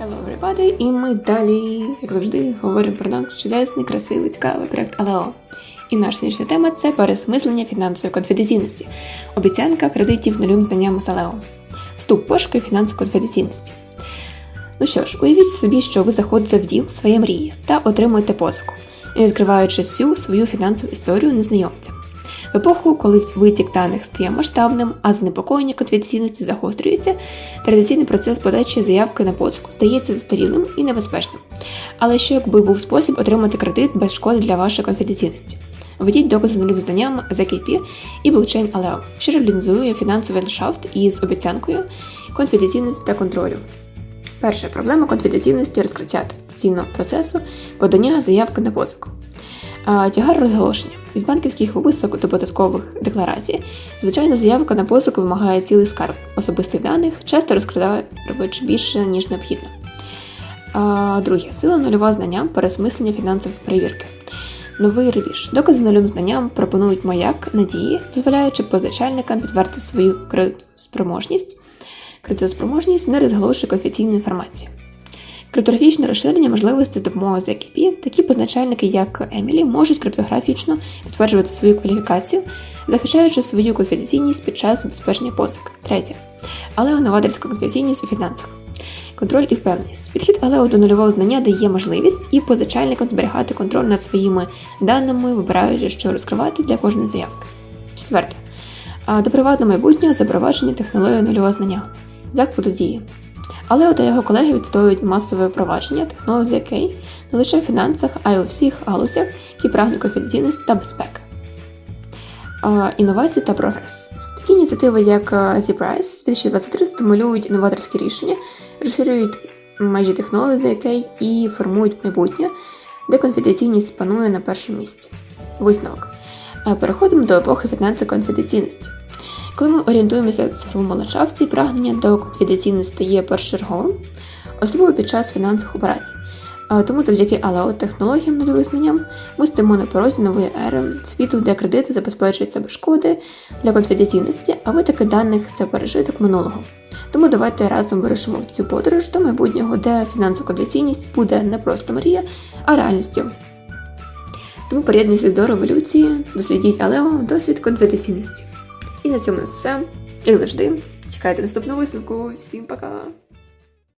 Hello everybody! І ми далі, як завжди, говоримо про наш чудесний, красивий, цікавий проект Алео. І наша сьогоднішня тема це пересмислення фінансової конфіденційності, обіцянка кредитів з нулем знаннями з Алео, вступ пошуки фінансової конфіденційності. Ну що ж, уявіть собі, що ви заходите в дім своєї мрії та отримуєте позику, відкриваючи всю свою фінансову історію незнайомця. Епоху, коли витік даних стає масштабним, а занепокоєння конфіденційності загострюється, традиційний процес подачі заявки на позику здається застарілим і небезпечним. Але що якби був спосіб отримати кредит без шкоди для вашої конфіденційності? Введіть докази нулів знанням ZKP і блокчейн Aleo, що реалізує фінансовий ландшафт із обіцянкою конфіденційності та контролю. Перша проблема конфіденційності розкриття традиційного процесу подання заявки на позику. Тягар розголошення. Від банківських виписок до податкових декларацій, звичайна заявка на позику вимагає цілий скарб особистих даних, часто розкриваючи більше, ніж необхідно. Друге сила нульового знання пересмислення фінансової перевірки. Новий рубіж. Докази нулем знанням пропонують маяк надії, дозволяючи позичальникам підтвердити свою кредитоспроможність, кредитоспроможність не розголошуючи офіційну інформацію. Криптографічне розширення можливостей з допомогою ZKP такі позначальники, як Емілі, можуть криптографічно підтверджувати свою кваліфікацію, захищаючи свою конфіденційність під час забезпечення позик. Третє. Але новаторська конфіденційність у фінансах. Контроль і впевненість. Підхід Алео до нульового знання дає можливість і позичальникам зберігати контроль над своїми даними, вибираючи, що розкривати для кожної заявки. Четверте. До приватного майбутнього запровадження технології нульового знання. Заходу дії. Але та його колеги відстоюють масове впровадження технологій ZK не лише в фінансах, а й у всіх галузях, які прагнуть конфіденційності та безпеки. Інновації та прогрес. Такі ініціативи, як ZPRISE 2023, стимулюють новаторські рішення, розширюють межі технологій ZK і формують майбутнє, де конфіденційність панує на першому місці. Висновок. Е, Переходимо до епохи фінансової конфіденційності. Коли ми орієнтуємося в цифровому ландшафті, прагнення до конфіденційності стає першочерговим, особливо під час фінансових операцій. Тому завдяки АЛАО технологіям нульовим знанням ми стоїмо на порозі нової ери світу, де кредити забезпечуються без шкоди для конфіденційності, а витоки даних це пережиток минулого. Тому давайте разом вирішимо в цю подорож до майбутнього, де фінансова конфіденційність буде не просто мрія, а реальністю. Тому приєднуйтесь до революції, дослідіть Алео досвід конфіденційності. І на цьому все. Як завжди, чекайте наступного висновку. Всім пока!